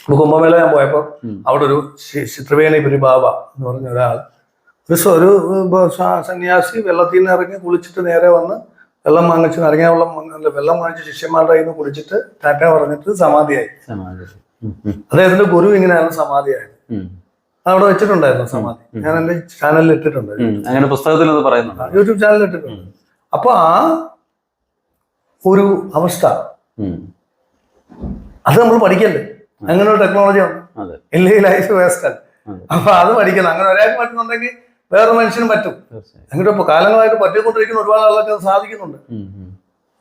ഇപ്പൊ കുംഭമേള ഞാൻ പോയപ്പോ അവിടെ ഒരു ചിത്രവേണി പുരിബാബ എന്ന് പറഞ്ഞ ഒരാൾ. ഒരു സന്യാസി വെള്ളത്തിൽ നിന്ന് ഇറങ്ങി കുളിച്ചിട്ട് നേരെ വന്ന് വെള്ളം വാങ്ങിച്ച് ഇറങ്ങിയ വെള്ളം വെള്ളം വാങ്ങിച്ച് ശിഷ്യന്മാരുടെ കയ്യിൽ നിന്ന് കുടിച്ചിട്ട് ടാറ്റ പറഞ്ഞിട്ട് സമാധിയായി. അദ്ദേഹത്തിന്റെ ഗുരു ഇങ്ങനെയാണ് സമാധിയായത്. അവിടെ വെച്ചിട്ടുണ്ടായിരുന്നു സമാധി. ഞാൻ എന്റെ ചാനലിൽ ഇട്ടിട്ടുണ്ട്. അങ്ങനെ പുസ്തകത്തിൽ പറയുന്നുണ്ട്? യൂട്യൂബ് ചാനലിൽ ഇട്ടിട്ടുണ്ട്. അപ്പൊ ആ ഒരു അവസ്ഥ അത് നമ്മൾ പഠിക്കല്ലേ? അങ്ങനെ ഒരു ടെക്നോളജി ഉണ്ട് ലൈഫ് വേസ്റ്റ് ആണ്. അപ്പൊ അത് പഠിക്കണം. അങ്ങനെ ഒരാൾക്ക് പറ്റുന്നുണ്ടെങ്കിൽ വേറെ മനുഷ്യനും പറ്റും. അങ്ങോട്ട് ഇപ്പൊ കാലങ്ങളായിട്ട് പറ്റിക്കൊണ്ടിരിക്കുന്ന ഒരുപാട് ആളുകൾക്ക് അത് സാധിക്കുന്നുണ്ട്.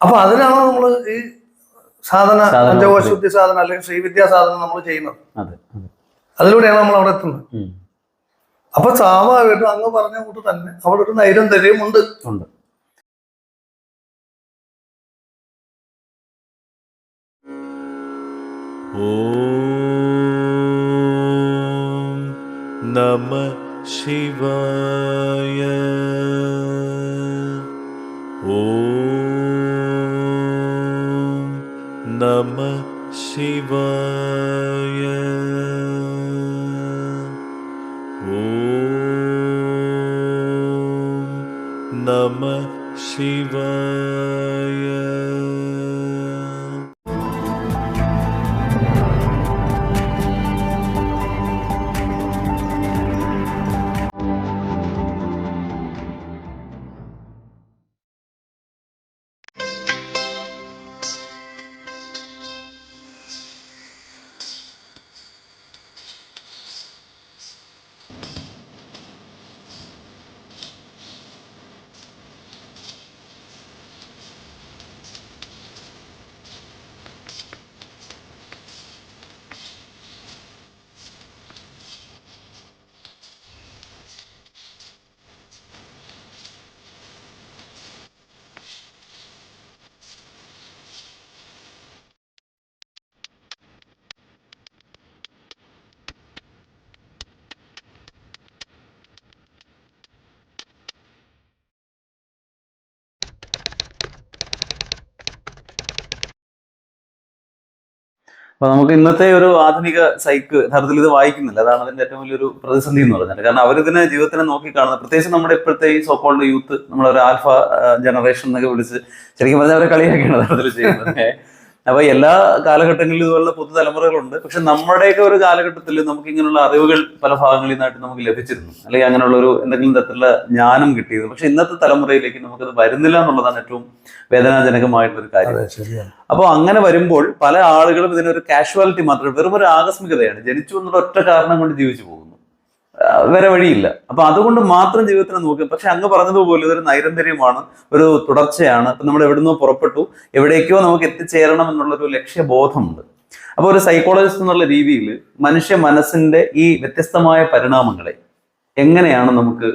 അപ്പൊ അതിനാണ് നമ്മൾ ഈ സാധന പഞ്ചകോശുദ്ധി സാധന അല്ലെങ്കിൽ ശ്രീവിദ്യാ സാധന നമ്മൾ ചെയ്യുന്നത്. അതെ അതെ. അതിലൂടെയാണ് നമ്മൾ അവിടെ എത്തുന്നത്. അപ്പൊ സ്വാഭാവികമായിട്ടും അങ്ങ് പറഞ്ഞ കൂട്ട് തന്നെ അവിടെ ഒരു നൈരന്തര്യം ഉണ്ട്. ഉണ്ട്. ॐ नमः शिवाय। ॐ नमः शिवाय അപ്പൊ നമുക്ക് ഇന്നത്തെ ഒരു ആധുനിക സൈക്ക് യഥാർത്ഥത്തിൽ ഇത് വായിക്കുന്നില്ല. അതാണ് അതിന്റെ ഏറ്റവും വലിയൊരു പ്രതിസന്ധി എന്ന് പറഞ്ഞാൽ കാരണം അവരിതിനെ ജീവിതത്തിനെ നോക്കി കാണുന്നത് പ്രത്യേകിച്ച് നമ്മുടെ ഇപ്പോഴത്തെ ഈ സോക്കോൾഡ് യൂത്ത് നമ്മളൊരു ആൽഫ ജനറേഷൻ എന്നൊക്കെ വിളിച്ച് ശരിക്കും പറഞ്ഞാൽ അവരെ കളിയാക്കിയാണ് യഥാർത്ഥത്തിൽ ചെയ്യുന്നത്. അപ്പൊ എല്ലാ കാലഘട്ടങ്ങളിലും ഇതുപോലുള്ള പുതുതലമുറകളുണ്ട്. പക്ഷെ നമ്മുടെയൊക്കെ ഒരു കാലഘട്ടത്തിൽ നമുക്ക് ഇങ്ങനെയുള്ള അറിവുകൾ പല ഭാഗങ്ങളിൽ നിന്നായിട്ട് നമുക്ക് ലഭിച്ചിരുന്നു. അല്ലെങ്കിൽ അങ്ങനെയുള്ള ഒരു എന്തെങ്കിലും തരത്തിലുള്ള ജ്ഞാനം കിട്ടിയിരുന്നു. പക്ഷെ ഇന്നത്തെ തലമുറയിലേക്ക് നമുക്കത് വരുന്നില്ല എന്നുള്ളതാണ് ഏറ്റവും വേദനാജനകമായിട്ടുള്ള ഒരു കാര്യം. അപ്പോൾ അങ്ങനെ വരുമ്പോൾ പല ആളുകളും ഇതിനൊരു കാഷ്വാലിറ്റി മാത്രമേ വെറും ഒരു ആകസ്മികതയാണ്. ജനിച്ചു എന്നുള്ള ഒറ്റ കാരണം കൊണ്ട് ജീവിച്ചു പോകുന്നു. വേറെ വഴിയില്ല. അപ്പൊ അതുകൊണ്ട് മാത്രം ജീവിതത്തിനെ നോക്കുക പക്ഷെ അങ്ങ് പറഞ്ഞതുപോലെ ഇതൊരു നൈരന്തര്യമാണ് ഒരു തുടർച്ചയാണ്. ഇപ്പൊ നമ്മൾ എവിടുന്നോ പുറപ്പെട്ടു. എവിടേക്കോ നമുക്ക് എത്തിച്ചേരണം എന്നുള്ളൊരു ലക്ഷ്യബോധമുണ്ട്. അപ്പോൾ ഒരു സൈക്കോളജിസ്റ്റ് എന്നുള്ള രീതിയിൽ മനുഷ്യ മനസ്സിന്റെ ഈ വ്യത്യസ്തമായ പരിണാമങ്ങളെ എങ്ങനെയാണ് നമുക്ക്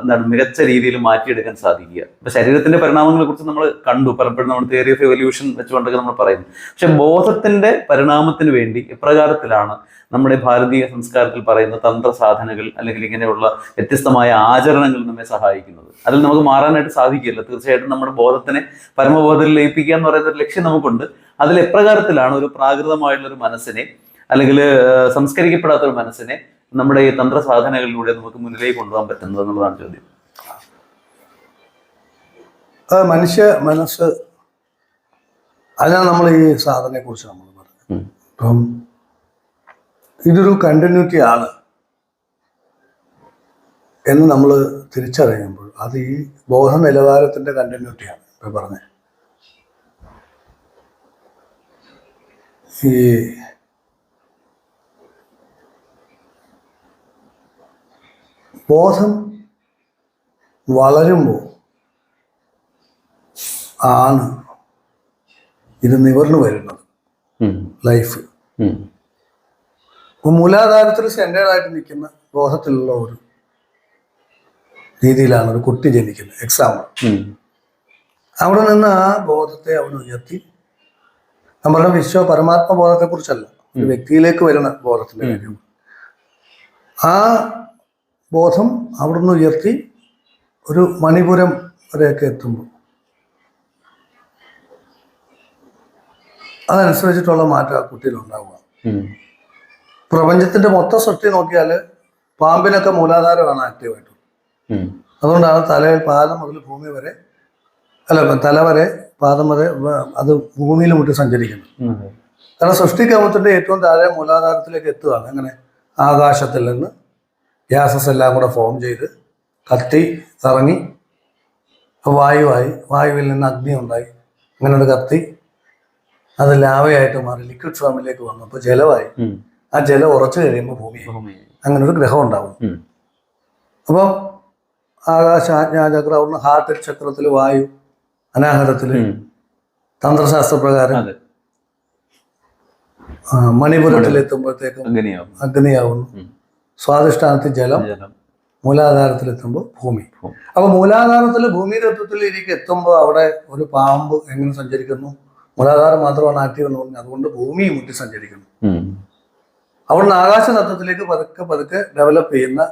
എന്താണ് മികച്ച രീതിയിൽ മാറ്റിയെടുക്കാൻ സാധിക്കുക? ഇപ്പൊ ശരീരത്തിന്റെ പരിണാമങ്ങളെ കുറിച്ച് നമ്മൾ കണ്ടു. പലപ്പോഴും നമ്മൾ തിയറി ഓഫ് എവല്യൂഷൻ വെച്ചുകൊണ്ടൊക്കെ നമ്മൾ പറയുന്നു. പക്ഷെ ബോധത്തിന്റെ പരിണാമത്തിന് വേണ്ടി എപ്രകാരത്തിലാണ് നമ്മുടെ ഭാരതീയ സംസ്കാരത്തിൽ പറയുന്ന തന്ത്ര സാധനകൾ അല്ലെങ്കിൽ ഇങ്ങനെയുള്ള വ്യത്യസ്തമായ ആചരണങ്ങൾ നമ്മെ സഹായിക്കുന്നത്. അതിൽ നമുക്ക് മാറാനായിട്ട് സാധിക്കില്ല തീർച്ചയായിട്ടും നമ്മുടെ ബോധത്തിനെ പരമബോധത്തിൽ ലയിപ്പിക്കുക എന്ന് പറയുന്ന ഒരു ലക്ഷ്യം നമുക്കുണ്ട്. അതിൽ എപ്രകാരത്തിലാണ് ഒരു പ്രാകൃതമായിട്ടുള്ള ഒരു മനസ്സിനെ അല്ലെങ്കിൽ സംസ്കരിക്കപ്പെടാത്ത ഒരു മനസ്സിനെ നമ്മുടെ ഈ തന്ത്ര സാധനകളിലൂടെ നമുക്ക് മുന്നിലേക്ക് കൊണ്ടുപോകാൻ പറ്റുന്നത് എന്നുള്ളതാണ് ചോദ്യം. അത് മനുഷ്യ മനസ്സ് അതിനാണ് നമ്മൾ ഈ സാധനയെ കുറിച്ച് നമ്മൾ പറഞ്ഞത്. ഇപ്പം ഇതൊരു കണ്ടിന്യൂറ്റി ആണ് എന്ന് നമ്മൾ തിരിച്ചറിയുമ്പോൾ അത് ഈ ബോധ നിലവാരത്തിന്റെ കണ്ടിന്യൂറ്റിയാണ് ഇപ്പൊ പറഞ്ഞത് ഈ ബോധം വളരുമ്പോൾ ആണ് ഇത് നിവർന്നു വരുന്നത്. ലൈഫ്. അപ്പോൾ മൂലാധാരത്തിൽ സെന്റേഡായിട്ട് നിൽക്കുന്ന ബോധത്തിലുള്ള ഒരു രീതിയിലാണ് ഒരു കുട്ടി ജനിക്കുന്നത് എക്സാമ്പിൾ. അവിടെ നിന്ന് ആ ബോധത്തെ അവൻ ഉയർത്തി. നമ്മുടെ വിശ്വ പരമാത്മ ബോധത്തെ കുറിച്ചല്ല ഒരു വ്യക്തിയിലേക്ക് വരുന്ന ബോധത്തിന്റെ കാര്യം. ആ ബോധം അവിടുന്ന് ഉയർത്തി ഒരു മണിപുരം വരെയൊക്കെ എത്തുമ്പോൾ. അതനുസരിച്ചിട്ടുള്ള മാറ്റം ആ കുട്ടിയിൽ ഉണ്ടാവുക. ഉം. പ്രപഞ്ചത്തിന്റെ മൊത്തം സൃഷ്ടി നോക്കിയാൽ പാമ്പിനൊക്കെ മൂലാധാരമാണ് ആക്റ്റീവായിട്ട് ഉം. അതുകൊണ്ടാണ് തലയിൽ പാദം മുതൽ ഭൂമി വരെ അല്ല തല വരെ പാദം വരെ അത് ഭൂമിയിൽ മുട്ടി സഞ്ചരിക്കുന്നു കാരണം സൃഷ്ടിക്കാമത്തിന്റെ ഏറ്റവും താഴെ മൂലാധാരത്തിലേക്ക് എത്തുകയാണ്. അങ്ങനെ ആകാശത്തിൽ നിന്ന് ഗ്യാസസ് എല്ലാം കൂടെ ഫോം ചെയ്ത് കത്തി ഇറങ്ങി. വായുവായി. വായുവിൽ നിന്ന് അഗ്നി ഉണ്ടായി. അങ്ങനെ അത് കത്തി. അത് ലാവയായിട്ട് മാറി. ലിക്വിഡ് ഫോമിലേക്ക് വന്നു. അപ്പോൾ ജലമായി. ആ ജലം ഉറച്ചു കഴിയുമ്പോൾ ഭൂമി. അങ്ങനെ ഒരു ഗ്രഹം ഉണ്ടാവും. അപ്പൊ അപ്പോൾ ആകാശ ആജ്ഞാചക്രം അവിടുന്ന് ഹാർട്ട് ചക്രത്തിൽ വായു അനാഹതത്തിൽ. തന്ത്രശാസ്ത്രപ്രകാരം അങ്ങനെയാവും അഗ്നിയാവുന്നു. സ്വാധിഷ്ഠാനത്തിൽ ജലം മൂലാധാരത്തിലെത്തുമ്പോൾ മൂലാധാരത്തിൽ എത്തുമ്പോൾ ഭൂമി. അപ്പൊ മൂലാധാരത്തിൽ ഭൂമി തത്വത്തിൽ ഇരിക്കും എത്തുമ്പോൾ അവിടെ ഒരു പാമ്പ് എങ്ങനെ സഞ്ചരിക്കുന്നു? മൂലാധാരം മാത്രമാണ് ആക്റ്റീവ് എന്ന് പറഞ്ഞു അതുകൊണ്ട് ഭൂമി മുട്ടി സഞ്ചരിക്കുന്നു. അവിടുന്ന് ആകാശ തത്വത്തിലേക്ക് പതുക്കെ പതുക്കെ ഡെവലപ്പ് ചെയ്യുന്ന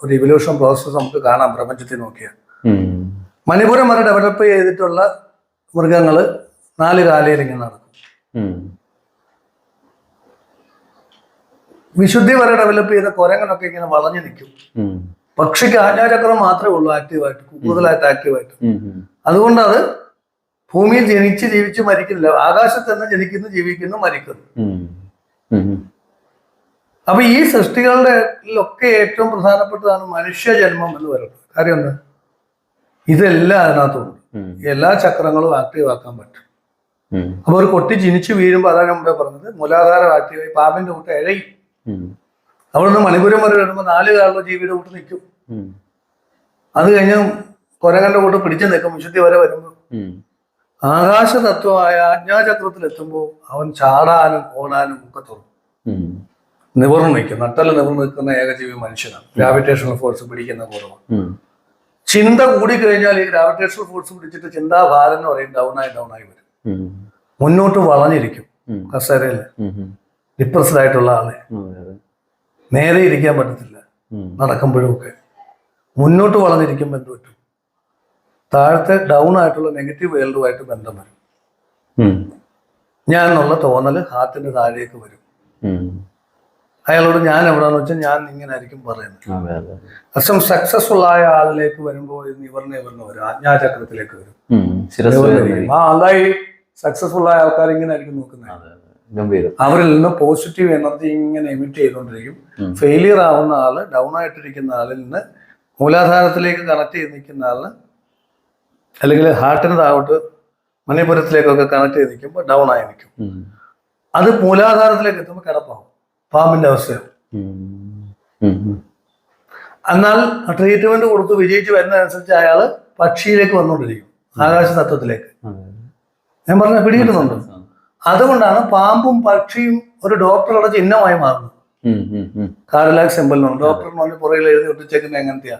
ഒരു ഇവല്യൂഷൻ പ്രോസസ്സ് നമുക്ക് കാണാം പ്രപഞ്ചത്തിൽ നോക്കിയാൽ. മണിപുരം വരെ ഡെവലപ്പ് ചെയ്തിട്ടുള്ള മൃഗങ്ങൾ നാല് കാലയിൽ ഇങ്ങനെ നടക്കും വിശുദ്ധി വരെ ഡെവലപ്പ് ചെയ്ത കുരങ്ങനൊക്കെ ഇങ്ങനെ വളഞ്ഞു നിൽക്കും. പക്ഷിക്ക് ആജ്ഞാചക്രം മാത്രമേ ഉള്ളൂ ആക്റ്റീവായിട്ട് കൂടുതലായിട്ട് ആക്റ്റീവായിട്ട്. അതുകൊണ്ട് അത് ഭൂമിയിൽ ജനിച്ച് ജീവിച്ച് മരിക്കുന്നില്ല. ആകാശത്ത് തന്നെ ജനിക്കുന്നു ജീവിക്കുന്നു മരിക്കുന്നു. അപ്പൊ ഈ സൃഷ്ടികളുടെ ഒക്കെ ഏറ്റവും പ്രധാനപ്പെട്ടതാണ് മനുഷ്യജന്മം എന്ന് പറയുന്നത്. കാര്യം എന്താ? ഇതെല്ലാം അതിനകത്തുണ്ട്. എല്ലാ ചക്രങ്ങളും ആക്റ്റീവ് ആക്കാൻ പറ്റും. അപ്പൊ ഒരു കൊട്ടി ജനിച്ചു വീഴുമ്പോൾ അതാണ് മുമ്പേ പറഞ്ഞത്. മൂലാധാരം ആക്റ്റീവായി പാമ്പിന്റെ കൂട്ടം ഇഴയും. ഉം. അവിടെ നിന്ന് മണിപുരം വരെ വരുമ്പോൾ നാല് കാലുള്ള ജീവിയുടെ കൂട്ട് നിൽക്കും അത് കഴിഞ്ഞ് കൊരകന്റെ കൂട്ട് പിടിച്ചു നിൽക്കും വിശുദ്ധി വരെ വരുമ്പോൾ ആകാശ തത്വമായ അജ്ഞാചക്രത്തിൽ എത്തുമ്പോൾ അവൻ ചാടാനും ഓടാനും ഒക്കെ തുറന്നു നിവർന്നു നിൽക്കും. നട്ടൽ നിവർന്നു നിൽക്കുന്ന ഏകജീവി മനുഷ്യനാണ്. ഗ്രാവിറ്റേഷണൽ ഫോഴ്സ് പിടിക്കുന്ന കുറവാണ് ചിന്ത കൂടി കഴിഞ്ഞാൽ ഈ ഗ്രാവിറ്റേഷണൽ ഫോഴ്സ് പിടിച്ചിട്ട് ചിന്താഭാരം എന്ന് പറയും ഡൗൺ ആയി ഡൗൺ ആയി വരും. മുന്നോട്ട് വളഞ്ഞിരിക്കും. കസേരയിൽ. ഡിപ്രസ്ഡ് ആയിട്ടുള്ള ആളെ. നേരെ ഇരിക്കാൻ പറ്റത്തില്ല. നടക്കുമ്പോഴും ഒക്കെ മുന്നോട്ട് വളഞ്ഞിരിക്കുമ്പോൾ എന്ത് പറ്റും? താഴത്തെ ഡൗൺ ആയിട്ടുള്ള നെഗറ്റീവ് വേൾഡുമായിട്ട് ബന്ധം വരും. ഞാൻ എന്നുള്ള തോന്നൽ ഹാർട്ടിന്റെ താഴേക്ക് വരും. അയാളോട് ഞാൻ എവിടെയാന്ന് വെച്ചാൽ ഞാൻ ഇങ്ങനെ ആയിരിക്കും പറയുന്നത്. അസം സക്സസ്ഫുൾ ആയ ആളിലേക്ക് വരുമ്പോൾ നിവർന്ന് നിവർന്ന് വരും. ആജ്ഞാചക്രത്തിലേക്ക്. വരും. ആ അതായി സക്സസ്ഫുൾ ആയ ആൾക്കാർ ഇങ്ങനെ ആയിരിക്കും നോക്കുന്നത്. അവരിൽ നിന്ന് പോസിറ്റീവ് എനർജി ഇങ്ങനെ എമിറ്റ് ചെയ്തുകൊണ്ടിരിക്കും. ഫെയിലിയർ ആവുന്ന ആൾ ഡൗൺ ആയിട്ടിരിക്കുന്ന ആളിൽ നിന്ന് മൂലാധാരത്തിലേക്ക് കണക്ട് ചെയ്ത് നിൽക്കുന്ന ആൾ അല്ലെങ്കിൽ ഹാർട്ടിന് താഴോട്ട് മണിപുരത്തിലേക്കൊക്കെ കണക്ട് ചെയ്ത് നിൽക്കുമ്പോൾ ഡൗൺ ആയി നിൽക്കും. അത് മൂലാധാരത്തിലേക്ക് എത്തുമ്പോൾ കിടപ്പാവും. പാമ്പിന്റെ അവസ്ഥയാവും. എന്നാൽ ട്രീറ്റ്മെന്റ് കൊടുത്ത് വിജയിച്ച് വരുന്നതനുസരിച്ച് അയാൾ പക്ഷിയിലേക്ക് വന്നുകൊണ്ടിരിക്കും. ആകാശ തത്വത്തിലേക്ക് ഞാൻ പറഞ്ഞ പിടികിട്ടുന്നുണ്ട്? അതുകൊണ്ടാണ് പാമ്പും പക്ഷിയും ഒരു ഡോക്ടറുടെ ചിഹ്നമായി മാറുന്നത്. കാർഡിലാക് സിമ്പിൾ എന്ന് ഡോക്ടർ പുറകിൽ എഴുതി ഒട്ടിച്ചേക്കുന്ന എങ്ങനത്തെയാ?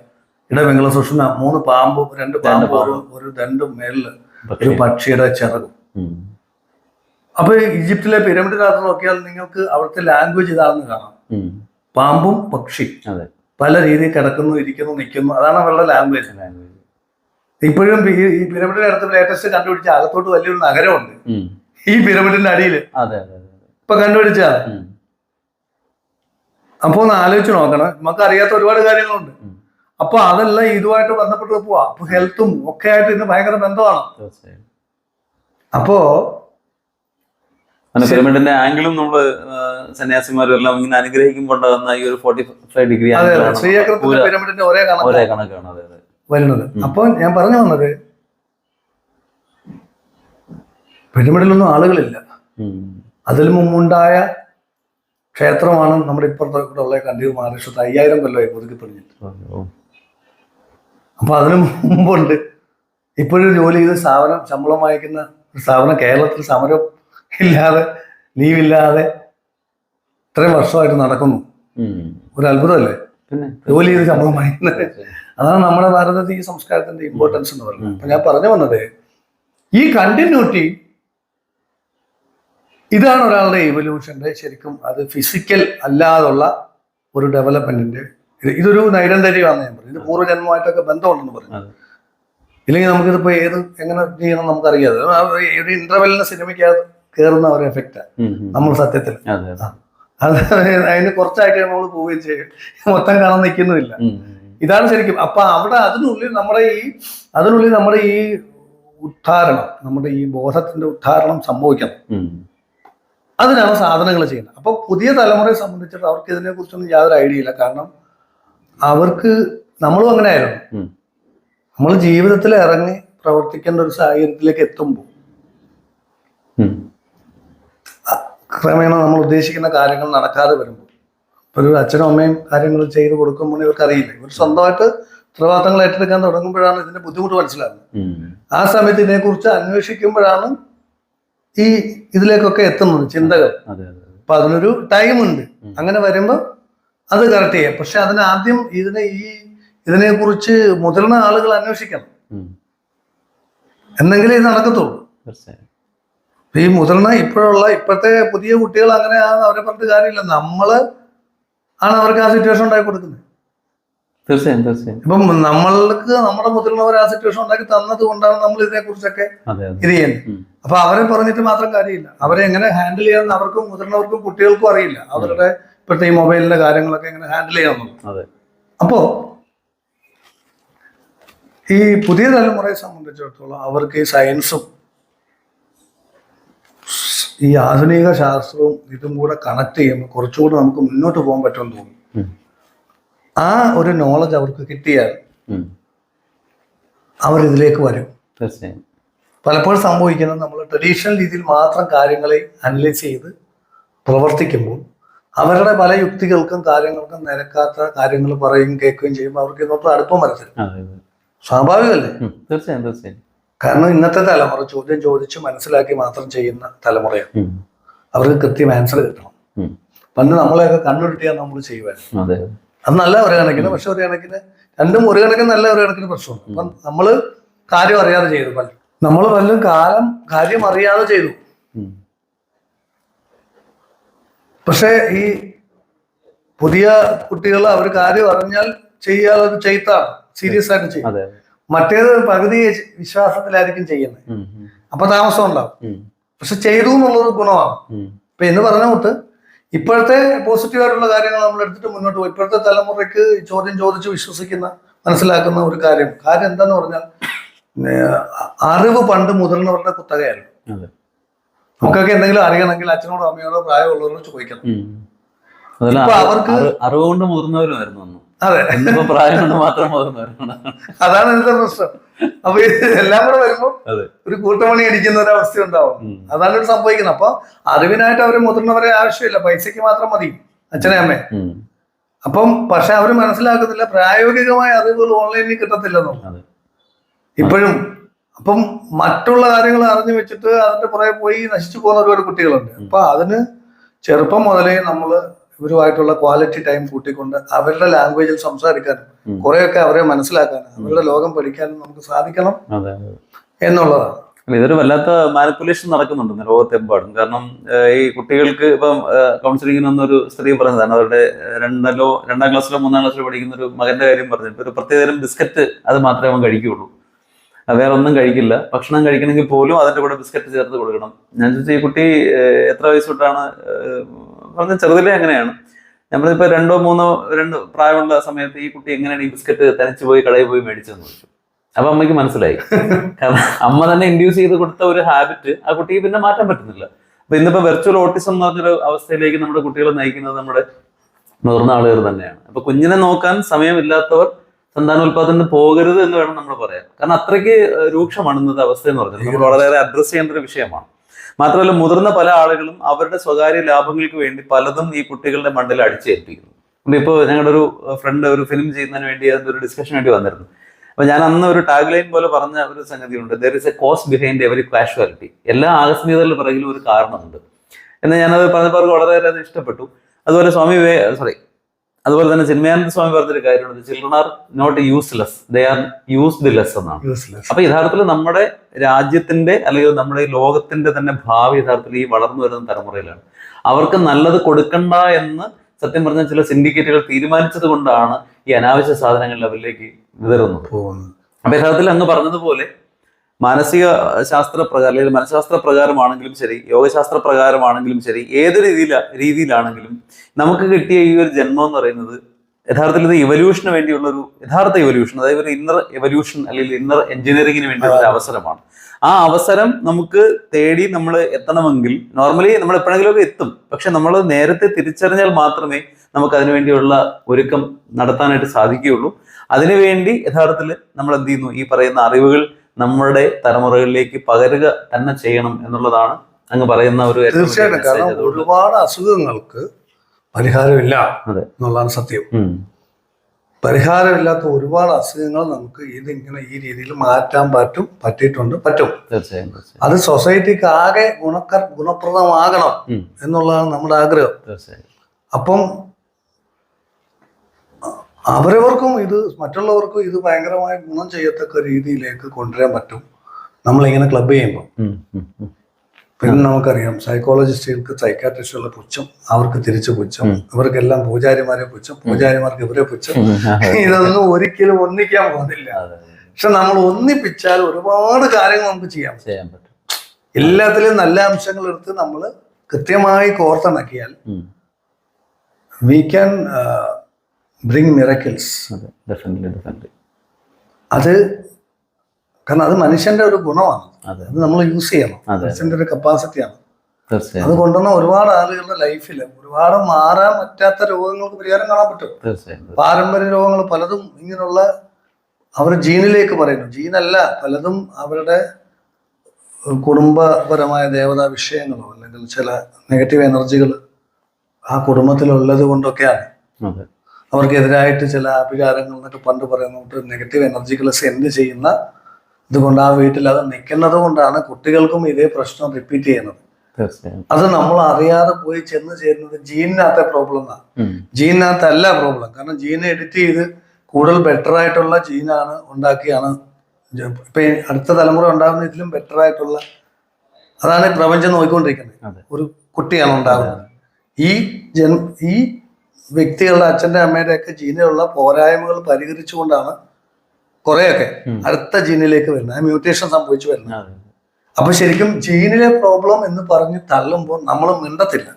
ഇടവെങ്ങള സുഷുന മൂന്ന് പാമ്പും രണ്ട് പാമ്പും ഒരു രണ്ടും മേലിൽ ഒരു പക്ഷിയുടെ ചിറകും. അപ്പൊ ഈജിപ്തിലെ പിരമിഡിനകത്ത് നോക്കിയാൽ നിങ്ങൾക്ക് അവിടുത്തെ ലാംഗ്വേജ് ഇതാണെന്ന് കാണാം. പാമ്പും പക്ഷി പല രീതിയിൽ കിടക്കുന്നു ഇരിക്കുന്നു നിൽക്കുന്നു. അതാണ് അവരുടെ ലാംഗ്വേജ് ലാംഗ്വേജ് ഇപ്പോഴും ഈ- പിരമിഡിന്റെ അടുത്ത് ലേറ്റസ്റ്റ് കണ്ടുപിടിച്ച അകത്തോട്ട് വലിയൊരു നഗരമുണ്ട്. ഈ പിരമിഡിന്റെ അടിയിൽ. അതെ അതെ ഇപ്പൊ കണ്ടുപിടിച്ച. അപ്പൊ ഒന്ന് ആലോചിച്ച് നോക്കണം. നമുക്ക് അറിയാത്ത ഒരുപാട് കാര്യങ്ങളുണ്ട്. അപ്പൊ അതെല്ലാം ഇതുമായിട്ട് ബന്ധപ്പെട്ട് പോവാ. അപ്പൊ ഹെൽത്തും ഒക്കെ ആയിട്ട് ഇന്ന് ഭയങ്കര ബന്ധമാണ്. അപ്പോ പിരമിഡിന്റെ ആംഗിളും നമ്മൾ സന്യാസിമാരെല്ലാം ഇങ്ങനെ അനുഗ്രഹിക്കുമ്പോൾ ഉണ്ടാകുന്ന ഈ ഒരു ഫോർട്ടി ഫൈവ് ഡിഗ്രി പിരമിഡിന്റെ ഒരേ ഒരേ കണക്ക് കണക്കാണ് വരുന്നത്. അപ്പൊ ഞാൻ പറഞ്ഞു വന്നത് പിരമിഡിലൊന്നും ആളുകളില്ല. അതിൽ മുമ്പുണ്ടായ ക്ഷേത്രമാണ് നമ്മുടെ ഇപ്പുറത്തെ കൂടെ ഉള്ള കണ്ടിയൂർ മഹാരാഷ്ട്രത്തെ അയ്യായിരം കൊല്ലമായി പുതുക്കി അപ്പൊ അതിനു മുമ്പുണ്ട്. ഇപ്പോഴും ജോലി ചെയ്ത് സ്ഥാപനം ശമ്പളം വാങ്ങിക്കുന്ന ഒരു സ്ഥാപനം കേരളത്തിൽ സമരം ഇല്ലാതെ ലീവില്ലാതെ ഇത്രയും വർഷമായിട്ട് നടക്കുന്നു. ഒരു അത്ഭുതമല്ലേ? പിന്നെ? ജോലി ചെയ്ത് ശമ്പളം വാങ്ങിക്കുന്നത് അതാണ് നമ്മുടെ ഭാരതത്തിൽ ഈ സംസ്കാരത്തിന്റെ ഇമ്പോർട്ടൻസ് എന്ന് പറയുന്നത്. അപ്പൊ ഞാൻ പറഞ്ഞു വന്നത് ഈ കണ്ടിന്യൂറ്റി ഇതാണ് ഒരാളുടെ എവല്യൂഷന്റെ ശരിക്കും അത് ഫിസിക്കൽ അല്ലാതുള്ള ഒരു ഡെവലപ്മെന്റിന്റെ ഇത്. ഇതൊരു നൈരന്തര്യമാണെന്ന് ഞാൻ പറയും. ഇത് പൂർവജന്മമായിട്ടൊക്കെ ബന്ധമുണ്ടെന്ന് പറഞ്ഞു. ഇല്ലെങ്കിൽ നമുക്കിതിപ്പോ ഏത് എങ്ങനെ ചെയ്യണം നമുക്കറിയാതെ ഒരു ഇന്റർവെല്ലിന് സിനിമയ്ക്കകത്ത് കയറുന്ന ഒരു എഫക്റ്റാണ്. നമ്മൾ സത്യത്തിൽ. അതെ അതെ. അത് അതിന് കുറച്ചായിട്ട് നമ്മൾ പോവുകയും ചെയ്യും. മൊത്തം കാണാൻ നിൽക്കുന്നുമില്ല. ഇതാണ് ശരിക്കും. അപ്പൊ അവിടെ അതിനുള്ളിൽ നമ്മുടെ ഈ അതിനുള്ളിൽ നമ്മുടെ ഈ ഉദ്ധാരണം നമ്മുടെ ഈ ബോധത്തിന്റെ ഉദ്ധാരണം സംഭവിക്കണം. അതിനാണ് സാധനങ്ങൾ ചെയ്യുന്നത്. അപ്പോൾ പുതിയ തലമുറയെ സംബന്ധിച്ചിട്ട് അവർക്ക് ഇതിനെ കുറിച്ചൊന്നും യാതൊരു ഐഡിയ ഇല്ല. കാരണം അവർക്ക് നമ്മളും അങ്ങനെ ആയിരുന്നു. നമ്മൾ ജീവിതത്തിൽ ഇറങ്ങി പ്രവർത്തിക്കേണ്ട ഒരു സാഹചര്യത്തിലേക്ക് എത്തുമ്പോൾ. ക്രമേണ നമ്മൾ ഉദ്ദേശിക്കുന്ന കാര്യങ്ങൾ നടക്കാതെ വരുമ്പോൾ ഇപ്പൊ ഒരു അച്ഛനും അമ്മയും കാര്യങ്ങൾ ചെയ്തു കൊടുക്കുമ്പോൾ ഇവർക്ക് അറിയില്ല. ഇവർ സ്വന്തമായിട്ട് ഉത്തരവാദിത്തങ്ങൾ ഏറ്റെടുക്കാൻ തുടങ്ങുമ്പോഴാണ് ഇതിന്റെ ബുദ്ധിമുട്ട് മനസ്സിലാകുന്നത്. ആ സമയത്ത് ഇതിനെക്കുറിച്ച് അന്വേഷിക്കുമ്പോഴാണ് ഈ ഇതിലേക്കൊക്കെ എത്തുന്നത് ചിന്തകൾ. അപ്പൊ അതിനൊരു ടൈമുണ്ട്. ഉണ്ട് അങ്ങനെ വരുമ്പോൾ അത് കറക്റ്റ് ചെയ്യാം. പക്ഷെ അതിന് ആദ്യം ഇതിനെ ഈ ഇതിനെക്കുറിച്ച് മുതിർന്ന ആളുകൾ അന്വേഷിക്കണം. എന്നെങ്കിലും എന്നെങ്കിലേ ഇത് നടക്കത്തുള്ളൂ. ഈ മുതിർന്ന ഇപ്പോഴുള്ള ഇപ്പോഴത്തെ പുതിയ കുട്ടികൾ അങ്ങനെ അവരെ പറഞ്ഞിട്ട് കാര്യമില്ല. നമ്മൾ ആണ് അവർക്ക് ആ സിറ്റുവേഷൻ ഉണ്ടാക്കി കൊടുക്കുന്നത്. തീർച്ചയായും തീർച്ചയായും. ഇപ്പം നമ്മൾക്ക് നമ്മുടെ മുതിർന്നവർ ആ സിറ്റുവേഷൻ ഉണ്ടാക്കി തന്നത് കൊണ്ടാണ് നമ്മൾ ഇതിനെ കുറിച്ചൊക്കെ ഇത് ചെയ്യുന്നത്. അപ്പൊ അവരെ പറഞ്ഞിട്ട് മാത്രം കാര്യമില്ല. അവരെ എങ്ങനെ ഹാൻഡിൽ ചെയ്യാമെന്ന് അവർക്കും മുതിർന്നവർക്കും കുട്ടികൾക്കും അറിയില്ല. അവരുടെ ഇപ്പോഴത്തെ ഈ മൊബൈലിന്റെ കാര്യങ്ങളൊക്കെ എങ്ങനെ ഹാൻഡിൽ ചെയ്യാമെന്നുള്ളത്. അതെ. അപ്പോ ഈ പുതിയ തലമുറയെ സംബന്ധിച്ചിടത്തോളം അവർക്ക് ഈ സയൻസും ഈ ആധുനിക ശാസ്ത്രവും ഇതും കൂടെ കണക്ട് ചെയ്യുമ്പോൾ കുറച്ചുകൂടെ നമുക്ക് മുന്നോട്ട് പോകാൻ പറ്റുമെന്ന് തോന്നുന്നു. ആ ഒരു നോളജ് അവർക്ക് കിട്ടിയാൽ അവരിതിലേക്ക് അവർ ഇതിലേക്ക് വരും. തീർച്ചയായും. പലപ്പോഴും സംഭവിക്കുന്നത് നമ്മൾ ട്രഡീഷണൽ രീതിയിൽ മാത്രം കാര്യങ്ങളെ അനലൈസ് ചെയ്ത് പ്രവർത്തിക്കുമ്പോൾ അവരുടെ പല യുക്തികൾക്കും കാര്യങ്ങൾക്കും നിരക്കാത്ത കാര്യങ്ങൾ പറയുകയും കേൾക്കുകയും ചെയ്യുമ്പോൾ അവർക്ക് ഇതിനോട്ട് അടുപ്പം വരത്തില്ല. സ്വാഭാവികമല്ലേ. തീർച്ചയായും തീർച്ചയായും. കാരണം ഇന്നത്തെ തലമുറ ചോദ്യം ചോദിച്ച് മനസ്സിലാക്കി മാത്രം ചെയ്യുന്ന തലമുറയാണ്. അവർക്ക് കൃത്യം ആൻസർ കിട്ടണം. പണ്ട് നമ്മളെയൊക്കെ കണ്ണുരുട്ടിയാൽ നമ്മൾ ചെയ്യുമായിരുന്നു അതെ നല്ല ഒരു കണക്കിന് പക്ഷെ ഒരു കണക്കിന് രണ്ടും ഒരു കണക്കിന് നല്ല ഒരു കണക്കിന് പ്രശ്നമുണ്ട്. അപ്പം നമ്മൾ കാര്യം അറിയാതെ ചെയ്തു പല നമ്മൾ പലരും കാലം കാര്യം അറിയാതെ ചെയ്തു. പക്ഷെ ഈ പുതിയ കുട്ടികൾ അവർ കാര്യം അറിഞ്ഞാൽ ചെയ്യാതെ ചെയ്താ ചെയ്ത്താണ് സീരിയസ് ആയിട്ട് ചെയ്യും. മറ്റേത് പകുതി വിശ്വാസത്തിലായിരിക്കും ചെയ്യുന്നത്. അപ്പൊ താമസം ഉണ്ടാവും. പക്ഷെ ചെയ്തു എന്നുള്ളൊരു ഗുണമാണ്. ഇപ്പൊ എന്ന് പറഞ്ഞ ഇപ്പോഴത്തെ പോസിറ്റീവായിട്ടുള്ള കാര്യങ്ങൾ നമ്മൾ എടുത്തിട്ട് മുന്നോട്ട് പോകും ഇപ്പോഴത്തെ തലമുറയ്ക്ക് ചോദ്യം ചോദിച്ച് വിശ്വസിക്കുന്ന മനസ്സിലാക്കുന്ന ഒരു കാര്യം. കാര്യം എന്താന്ന് പറഞ്ഞാൽ അറിവ് പണ്ട് മുതിർന്നവരുടെ കുത്തകയായിരുന്നു നമുക്കൊക്കെ എന്തെങ്കിലും അറിയണമെങ്കിൽ അച്ഛനോടോ അമ്മയോടോ പ്രായമുള്ളവരോട് ചോദിക്കണം. അവർക്ക് അറിവ് കൊണ്ട് മുതിർന്നവരുമായിരുന്നു അതെ. ഇന്നിപ്പോ പ്രായം കൊണ്ട് മാത്രം അതാണ് ഇന്നത്തെ പ്രശ്നം. അപ്പൊ ഇത് എല്ലാം കൂടെ വരുമ്പോൾ അതെ. ഒരു കൂട്ടമണി അടിക്കുന്ന ഒരു അവസ്ഥ ഉണ്ടാവും. അതാണ് ഇവിടെ സംഭവിക്കുന്നത്. അപ്പൊ അറിവിനായിട്ട് അവർ മുതിർന്നവരെ ആവശ്യമില്ല. പൈസക്ക് മാത്രം മതി അച്ഛനെ അമ്മേ. അപ്പം പക്ഷെ അവർ മനസ്സിലാക്കുന്നില്ല പ്രായോഗികമായ അറിവുകൾ ഓൺലൈനിൽ കിട്ടത്തില്ലെന്നും. അതെ. ഇപ്പോഴും. അപ്പം മറ്റുള്ള കാര്യങ്ങൾ അറിഞ്ഞു വെച്ചിട്ട് അതിന്റെ പുറകെ പോയി നശിച്ചു പോകുന്ന ഒരുപാട് കുട്ടികളുണ്ട്. അപ്പൊ അതിന് ചെറുപ്പം മുതലേ നമ്മൾ ഇവരുമായിട്ടുള്ള ക്വാളിറ്റി ടൈം കൂട്ടിക്കൊണ്ട് അവരുടെ ലാംഗ്വേജിൽ സംസാരിക്കാനും. കുറെയൊക്കെ അവരെ മനസ്സിലാക്കാനും അവരുടെ ലോകം പഠിക്കാനും നമുക്ക് സാധിക്കണം എന്നുള്ളതാണ്. ഇതൊരു വല്ലാത്ത മാനിപ്പുലേഷൻ നടക്കുന്നുണ്ട് ലോകത്തെമ്പാടും. കാരണം ഈ കുട്ടികൾക്ക് ഇപ്പം കൗൺസിലിങ്ങിന് വന്നൊരു സ്ത്രീ പറഞ്ഞതാണ്. അവരുടെ രണ്ടിലോ രണ്ടല്ലോ രണ്ടാം ക്ലാസ്സിലോ മൂന്നാം ക്ലാസ്സിലോ പഠിക്കുന്ന ഒരു മകന്റെ കാര്യം പറഞ്ഞു. ഒരു പ്രത്യേകതരം ബിസ്ക്കറ്റ് അത് മാത്രമേ അവൻ കഴിക്കുകയുള്ളൂ. വേറെ ഒന്നും കഴിക്കില്ല. ഭക്ഷണം കഴിക്കണമെങ്കിൽ പോലും അതിന്റെ കൂടെ ബിസ്ക്കറ്റ് ചേർത്ത് കൊടുക്കണം. ഞാൻ ചോദിച്ചാൽ ഈ കുട്ടി എത്ര വയസ്സ് തൊട്ടാണ് പറഞ്ഞ ചെറുതിലേ അങ്ങനെയാണ്. നമ്മളിപ്പോ രണ്ടോ മൂന്നോ രണ്ട് പ്രായമുള്ള സമയത്ത് ഈ കുട്ടി എങ്ങനെയാണ് ഈ ബിസ്ക്കറ്റ് തനിച്ചു പോയി കടയിൽ പോയി മേടിച്ചതെന്ന് ചോദിച്ചു. അപ്പൊ അമ്മയ്ക്ക് മനസ്സിലായി. കാരണം അമ്മ തന്നെ ഇൻഡ്യൂസ് ചെയ്ത് കൊടുത്ത ഒരു ഹാബിറ്റ് ആ കുട്ടിക്ക് പിന്നെ മാറ്റാൻ പറ്റുന്നില്ല. അപ്പൊ ഇന്നിപ്പോ വെർച്വൽ ഓട്ടിസം എന്ന് പറഞ്ഞൊരു അവസ്ഥയിലേക്ക് നമ്മുടെ കുട്ടികളെ നയിക്കുന്നത് നമ്മുടെ മുതിർന്ന ആളുകൾ തന്നെയാണ്. അപ്പൊ കുഞ്ഞിനെ നോക്കാൻ സമയമില്ലാത്തവർ സന്താനോൽപാദനത്തിന് പോകരുത് എന്ന് വേണം നമ്മൾ പറയാം കാരണം അത്രയ്ക്ക് രൂക്ഷമാണ് ഇന്നത്തെ അവസ്ഥ എന്ന് പറഞ്ഞത്. നമ്മൾ വളരെയേറെ അഡ്രസ് ചെയ്യേണ്ട ഒരു വിഷയമാണ്. മാത്രമല്ല മുതിർന്ന പല ആളുകളും അവരുടെ സ്വകാര്യ ലാഭങ്ങൾക്ക് വേണ്ടി പലതും ഈ കുട്ടികളുടെ മണ്ടിൽ അടിച്ചേൽപ്പിക്കുന്നു. ഇപ്പൊ ഇപ്പോൾ ഞങ്ങളുടെ ഒരു ഫ്രണ്ട് ഒരു ഫിലിം ചെയ്യുന്നതിന് വേണ്ടി അതിന്റെ ഒരു ഡിസ്കഷൻ വേണ്ടി വന്നിരുന്നു. അപ്പൊ ഞാൻ അന്ന് ഒരു ടാഗ് ലൈൻ പോലെ പറഞ്ഞ ഒരു സംഗതിയുണ്ട്. There is a cause behind every casualty എല്ലാ ആകസ്മികതകളുടെ പിറകിലും ഒരു കാരണമുണ്ട്. എന്ന് ഞാനത് പറഞ്ഞപ്പോൾ വളരെയേറെ ഇഷ്ടപ്പെട്ടു. അതുപോലെ സ്വാമി സോറി അതുപോലെ തന്നെ ചിന്മയാനന്ദ സ്വാമി പറഞ്ഞൊരു കാര്യമുണ്ട്. Children are not useless they are used less എന്നാണ്. അപ്പൊ യഥാർത്ഥത്തിൽ നമ്മുടെ രാജ്യത്തിന്റെ അല്ലെങ്കിൽ നമ്മുടെ ഈ ലോകത്തിന്റെ തന്നെ ഭാവി യഥാർത്ഥത്തിൽ ഈ വളർന്നു വരുന്ന തലമുറയിലാണ്. അവർക്ക് നല്ലത് കൊടുക്കണ്ട എന്ന് സത്യം പറഞ്ഞ ചില സിൻഡിക്കേറ്റുകൾ തീരുമാനിച്ചത് കൊണ്ടാണ് ഈ അനാവശ്യ സാധനങ്ങൾ അവരിലേക്ക് വിതറുന്നത്. അപ്പൊ യഥാർത്ഥത്തിൽ അങ്ങ് പറഞ്ഞതുപോലെ മാനസിക ശാസ്ത്ര പ്രകാരം അല്ലെങ്കിൽ മനഃശാസ്ത്ര പ്രകാരമാണെങ്കിലും ശരി യോഗശാസ്ത്ര പ്രകാരമാണെങ്കിലും ശരി ഏത് രീതിയില രീതിയിലാണെങ്കിലും നമുക്ക് കിട്ടിയ ഈ ഒരു ജന്മം എന്ന് പറയുന്നത് യഥാർത്ഥത്തിൽ ഇത് ഇവല്യൂഷന് വേണ്ടിയുള്ള ഒരു യഥാർത്ഥ ഇവല്യൂഷൻ അതായത് ഒരു ഇന്നർ എവല്യൂഷൻ അല്ലെങ്കിൽ ഇന്നർ എഞ്ചിനീയറിംഗിന് വേണ്ടിയുള്ള ഒരു അവസരമാണ്. ആ അവസരം നമുക്ക് തേടി നമ്മൾ എത്തണമെങ്കിൽ നോർമലി നമ്മൾ എപ്പോഴെങ്കിലുമൊക്കെ എത്തും പക്ഷെ നമ്മൾ നേരത്തെ തിരിച്ചറിഞ്ഞാൽ മാത്രമേ നമുക്ക് അതിനു വേണ്ടിയുള്ള ഒരുക്കം നടത്താനായിട്ട് സാധിക്കുകയുള്ളൂ. അതിനുവേണ്ടി യഥാർത്ഥത്തിൽ നമ്മൾ എന്ത് ചെയ്യുന്നു? ഈ പറയുന്ന അറിവുകൾ നമ്മുടെ തലമുറകളിലേക്ക് പകരുക തന്നെ ചെയ്യണം എന്നുള്ളതാണ് അങ്ങ് പറയുന്ന ഒരു തീർച്ചയായിട്ടും. കാരണം ഒരുപാട് അസുഖങ്ങൾക്ക് പരിഹാരമില്ല. എന്നുള്ളതാണ് സത്യം. പരിഹാരമില്ലാത്ത ഒരുപാട് അസുഖങ്ങൾ നമുക്ക് ഇതിങ്ങനെ ഈ രീതിയിൽ മാറ്റാൻ പറ്റും പറ്റിയിട്ടുണ്ട് പറ്റും. തീർച്ചയായും അത് സൊസൈറ്റിക്ക് ആകെ ഗുണക്കർ ഗുണപ്രദമാകണം എന്നുള്ളതാണ് നമ്മുടെ ആഗ്രഹം. തീർച്ചയായും. അപ്പം അവരവർക്കും ഇത് മറ്റുള്ളവർക്കും ഇത് ഭയങ്കരമായ ഗുണം ചെയ്യത്തക്ക രീതിയിലേക്ക് കൊണ്ടുവരാൻ പറ്റും. നമ്മളിങ്ങനെ ക്ലബ് ചെയ്യുമ്പോൾ. പിന്നെ നമുക്കറിയാം സൈക്കോളജിസ്റ്റുകൾക്ക് സൈക്കാട്രിസ്റ്റുകളുടെ പുച്ഛം അവർക്ക് തിരിച്ചു പുച്ഛം ഇവർക്കെല്ലാം പൂജാരിമാരെ പുച്ഛം പൂജാരിമാർക്ക് ഇവരെ പുച്ഛം. ഇതൊന്നും ഒരിക്കലും ഒന്നിക്കാൻ പോകുന്നില്ല. പക്ഷെ നമ്മൾ ഒന്നിപ്പിച്ചാൽ ഒരുപാട് കാര്യങ്ങൾ നമുക്ക് ചെയ്യാം ചെയ്യാൻ പറ്റും. എല്ലാത്തിലും നല്ല അംശങ്ങൾ എടുത്ത് നമ്മൾ കൃത്യമായി കോർത്തിണക്കിയാൽ വി ക്യാൻ ബ്രിങ് മിറക്കിൾസ് അതെ ഡെഫിനറ്റ്ലി ഡെഫിനറ്റ്ലി അത് കാരണം അത് മനുഷ്യന്റെ ഒരു ഗുണമാണ്. അതെ. അത് നമ്മൾ യൂസ് ചെയ്യണം. മനുഷ്യന്റെ ഒരു കപ്പാസിറ്റിയാണ് അത് കൊണ്ടുവന്ന ഒരുപാട് ആളുകളുടെ ലൈഫിൽ ഒരുപാട് മാറാൻ പറ്റാത്ത രോഗങ്ങൾക്ക് പരിഹാരം കാണാൻ പറ്റും. തീർച്ചയായും പാരമ്പര്യ രോഗങ്ങൾ പലതും ഇങ്ങനെയുള്ള അവർ ജീനിലേക്ക് പറയുന്നു. ജീനല്ല പലതും അവരുടെ കുടുംബപരമായ ദേവതാ വിഷയങ്ങളോ അല്ലെങ്കിൽ ചില നെഗറ്റീവ് എനർജികൾ ആ കുടുംബത്തിലുള്ളത് കൊണ്ടൊക്കെയാണ്. അവർക്കെതിരായിട്ട് ചില അഭികാരങ്ങൾ എന്നൊക്കെ പണ്ട് പറയുന്നത് നെഗറ്റീവ് എനർജികൾ സെൻഡ് ചെയ്യുന്ന ഇതുകൊണ്ട് ആ വീട്ടിൽ അത് നിൽക്കുന്നത് കൊണ്ടാണ് കുട്ടികൾക്കും ഇതേ പ്രശ്നം റിപ്പീറ്റ് ചെയ്യുന്നത്. അത് നമ്മൾ അറിയാതെ പോയി ചെന്ന് ചേരുന്നത് ജീനിനകത്തെ പ്രോബ്ലമാണ് ഉം. ജീനിനകത്തല്ല പ്രോബ്ലം കാരണം ജീൻ എഡിറ്റ് ചെയ്ത് കൂടുതൽ ബെറ്റർ ആയിട്ടുള്ള ജീനാണ് ഉണ്ടാക്കിയാണ് ഇപ്പൊ അടുത്ത തലമുറ ഉണ്ടാകുന്ന ഇതിലും ബെറ്റർ ആയിട്ടുള്ള അതാണ് പ്രപഞ്ചം നോക്കിക്കൊണ്ടിരിക്കുന്നത്. ഒരു കുട്ടിയാണ് ഉണ്ടാകുന്നത്. ഈ ജന്മ ഈ വ്യക്തികളുടെ അച്ഛന്റെ അമ്മയുടെ ഒക്കെ ജീനിലുള്ള പോരായ്മകൾ പരിഹരിച്ചുകൊണ്ടാണ് കുറേയൊക്കെ അടുത്ത ജീനിലേക്ക് വരുന്നത്. ആ മ്യൂട്ടേഷൻ സംഭവിച്ചു വരുന്നത്. അപ്പൊ ശരിക്കും ജീനിലെ പ്രോബ്ലം എന്ന് പറഞ്ഞ് തള്ളുമ്പോൾ നമ്മൾ മിണ്ടത്തില്ല.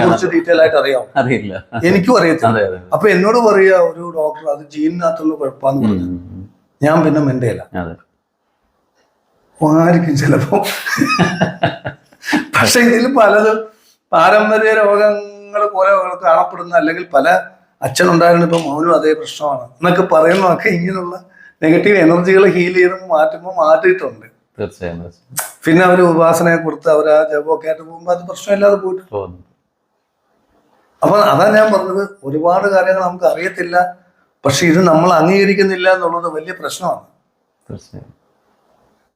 കുറിച്ച് ഡീറ്റെയിൽ ആയിട്ട് അറിയാം അറിയില്ല. എനിക്കും അറിയത്തില്ല. അപ്പൊ എന്നോട് പറയാ ഒരു ഡോക്ടർ അത് ജീനിനകത്തുള്ള കുഴപ്പമാന്ന് പറഞ്ഞു. ഞാൻ പിന്നെ മിണ്ടയില്ല ആയിരിക്കും ചിലപ്പോ. പക്ഷെ ഇതിൽ പലതും പാരമ്പര്യ രോഗങ്ങൾ കുറെ കാണപ്പെടുന്ന അല്ലെങ്കിൽ പല അച്ഛനുണ്ടായിരുന്ന ഇപ്പം മൗനും അതേ പ്രശ്നമാണ്. എന്നൊക്കെ പറയുന്നതൊക്കെ ഇങ്ങനെയുള്ള നെഗറ്റീവ് എനർജികൾ ഹീൽ ചെയ്ത് മാറ്റുമ്പോൾ മാറ്റിയിട്ടുണ്ട് തീർച്ചയായും പിന്നെ അവർ ഉപാസനയെ കൊടുത്ത് അവർ ആ ജപമൊക്കെ ആയിട്ട് പോകുമ്പോൾ അത് പ്രശ്നമില്ലാതെ പോയിട്ട്. അപ്പൊ അതാ ഞാൻ പറഞ്ഞത് ഒരുപാട് കാര്യങ്ങൾ നമുക്ക് അറിയത്തില്ല പക്ഷെ ഇത് നമ്മൾ അംഗീകരിക്കുന്നില്ല എന്നുള്ളത് വലിയ പ്രശ്നമാണ്. തീർച്ചയായും.